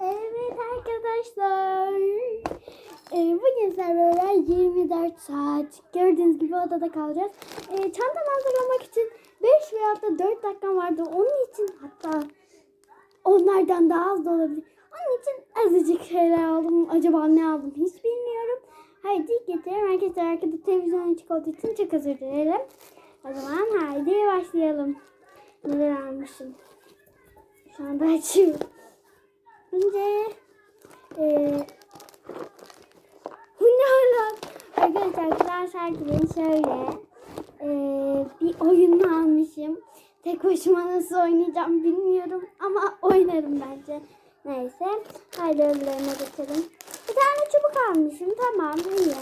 Evet arkadaşlar. Ee, bugün sizlerle 24 saat gördüğünüz gibi odada kalacağız. Ee, çantamı hazırlamak için 5 veya da 4 dakikam vardı. Onun için hatta onlardan daha az da olabilir. Onun için azıcık şeyler aldım. Acaba ne aldım hiç bilmiyorum. Haydi getirelim. Arkadaşlar arkada televizyon açık olduğu için çok özür dilerim. O zaman haydi başlayalım. Neler almışım? Şu anda açıyorum. Önce ne hala? Arkadaşlar Kral Şarkı'nın şöyle eee, bir oyunu almışım. Tek başıma nasıl oynayacağım bilmiyorum ama oynarım bence. Neyse. Haydi öbürlerine geçelim. Bir tane çubuk almışım. Tamam iyi.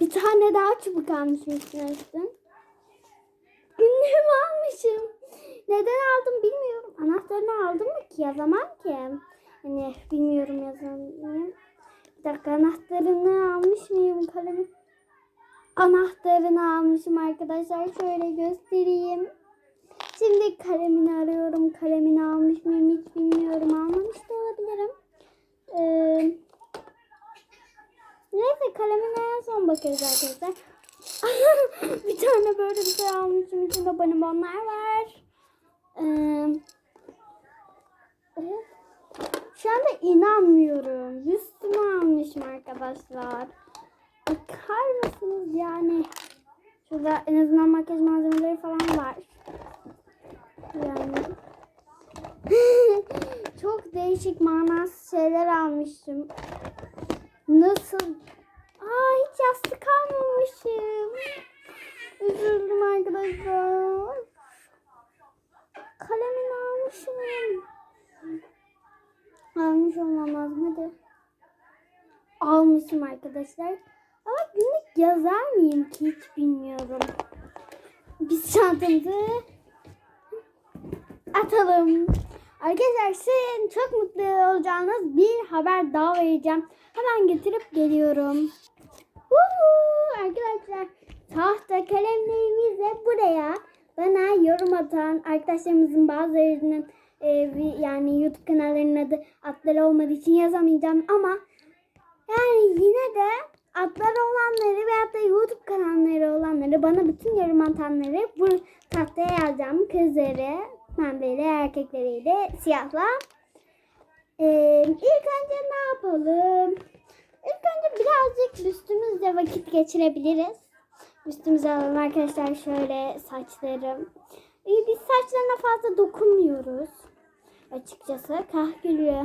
Bir tane daha çubuk almışım üstüne üstün. Günlüğümü almışım. Neden aldım bilmiyorum. Anahtarını aldım mı ki yazamam ki. Hani bilmiyorum yazamıyorum. Bir dakika anahtarını almış mıyım kalemi? Anahtarını almışım arkadaşlar. Şöyle göstereyim. Şimdi kalemini arıyorum. Kalemini almış mıyım hiç bilmiyorum. Almamış da olabilirim. Ee, neyse kalemine en son bakarız arkadaşlar. bir tane böyle bir şey almışım. İçinde bonibonlar var. Ee, evet. Şu anda inanmıyorum. Üstüme almışım arkadaşlar. Bakar mısınız yani? Şurada en azından makyaj malzemeleri falan var. Yani. Çok değişik manasız şeyler almışım. Nasıl? Aa hiç yastık almamışım. Üzüldüm arkadaşlar. Kalemini almışım. Almış olmam lazım. Almışım arkadaşlar. Ama günlük yazar mıyım ki hiç bilmiyorum. Biz çantamızı atalım. Arkadaşlar sizin çok mutlu olacağınız bir haber daha vereceğim. Hemen getirip geliyorum. Woohoo! Arkadaşlar tahta kalemlerimizi buraya bana yorum atan arkadaşlarımızın bazılarının e, yani YouTube kanallarının adı adları olmadığı için yazamayacağım ama yani yine de adları olanları veyahut da YouTube kanalları olanları bana bütün yorum atanları bu tahtaya yazacağım. Kızları, pembeleri, erkekleriyle siyahla. Ee, ilk önce ne yapalım? İlk önce birazcık üstümüzle vakit geçirebiliriz. Üstümüze alalım arkadaşlar şöyle saçlarım. Ee, biz saçlarına fazla dokunmuyoruz. Açıkçası kahgülüyor.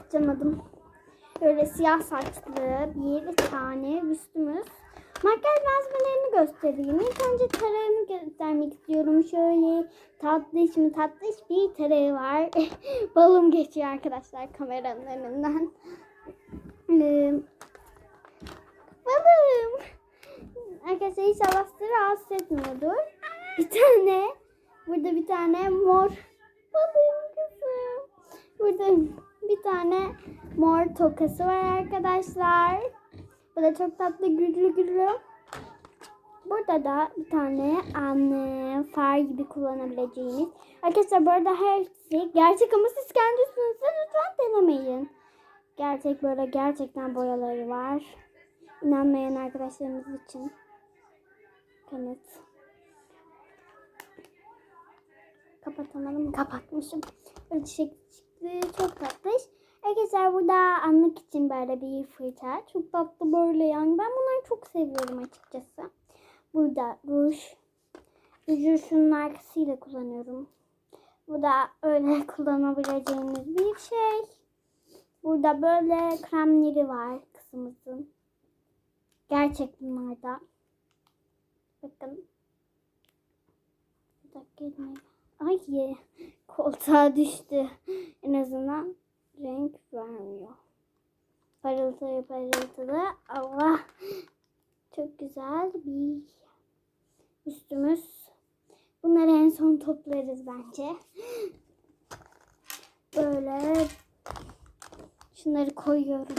Açamadım. Böyle siyah saçlı bir tane üstümüz. Makyaj malzemelerini göstereyim. İlk önce tarağını göstermek istiyorum. Şöyle tatlış mı tatlış bir tarağı var. Balım geçiyor arkadaşlar kameranın önünden. Ee, balım. Arkadaşlar inşallah sizi rahatsız etmiyordur. Bir tane burada bir tane mor. Burada bir tane mor tokası var arkadaşlar. Bu da çok tatlı gülü gülü. Burada da bir tane anne far gibi kullanabileceğiniz. Arkadaşlar bu arada hepsi gerçek ama siz kendi üstünüzde lütfen denemeyin. Gerçek böyle gerçekten boyaları var. İnanmayan arkadaşlarımız için. Kanıt. Kapatamadım. Kapatmışım. Böyle çiçek çıktı. Çok tatlış. Arkadaşlar burada anlık için böyle bir fırça. Çok tatlı böyle yani. Ben bunları çok seviyorum açıkçası. Burada ruj. Ruju şunun arkasıyla kullanıyorum. Bu da öyle kullanabileceğiniz bir şey. Burada böyle kremleri var kızımızın. Gerçek bunlar da. Bakın. Bir dakika Ay ye. koltuğa düştü. En azından renk vermiyor. Parıltılı parıltılı. Allah. Çok güzel bir üstümüz. Bunları en son toplarız bence. Böyle şunları koyuyorum.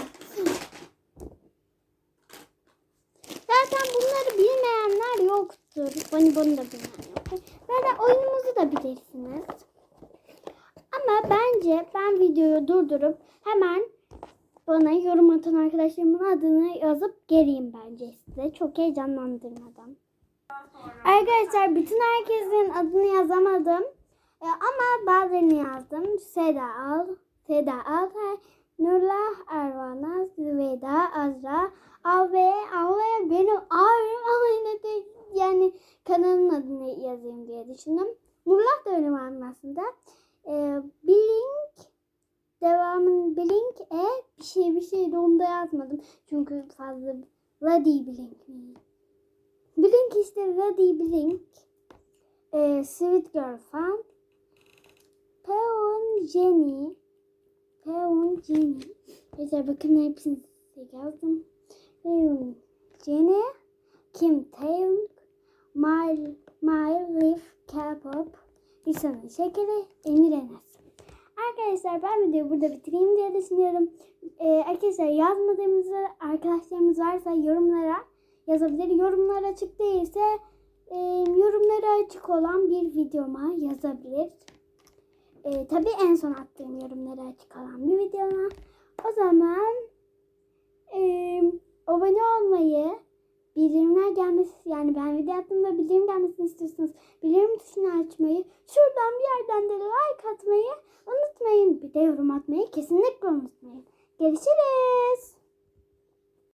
Zaten bunları bilmeyenler yoktur. Bani bunu da. Böyle oyunumuzu da bilirsiniz. Ama bence ben videoyu durdurup hemen bana yorum atan arkadaşlarımın adını yazıp geleyim bence size. Çok heyecanlandırmadan. Arkadaşlar bütün herkesin adını yazamadım. E, ama bazılarını yazdım. Seda Al, Seda Altay, Nurla Ervana, Züveyda Azra, Alve, Alve benim kanalın adını yazayım diye düşündüm. Nurla da öyle var aslında. E, Blink devamın Blink e bir şey bir şey de onu da yazmadım. Çünkü fazla Radi Blink? Blink işte Radi Blink. E, Sweet Girl Fan. Peon Jenny. Peon Jenny. Mesela bakın hepsini yazdım. Peon Jenny. Kim Taeyong. My, My Life K-pop. Lisanın Şekeri. Emir Enes. Arkadaşlar ben videoyu burada bitireyim diye düşünüyorum. Ee, arkadaşlar yazmadığımızı arkadaşlarımız varsa yorumlara yazabilir. Yorumlar açık değilse e, yorumları açık olan bir videoma yazabilir. E, tabii en son attığım yorumları açık olan bir videoma. O zaman e, abone olmayı, bildirimler gelmesi yani ben video attığımda bildirim gelmesini istiyorsanız bildirim tuşunu açmayı, şuradan bir yerden de like atmayı unutmayın. Bir de yorum atmayı kesinlikle unutmayın. Görüşürüz.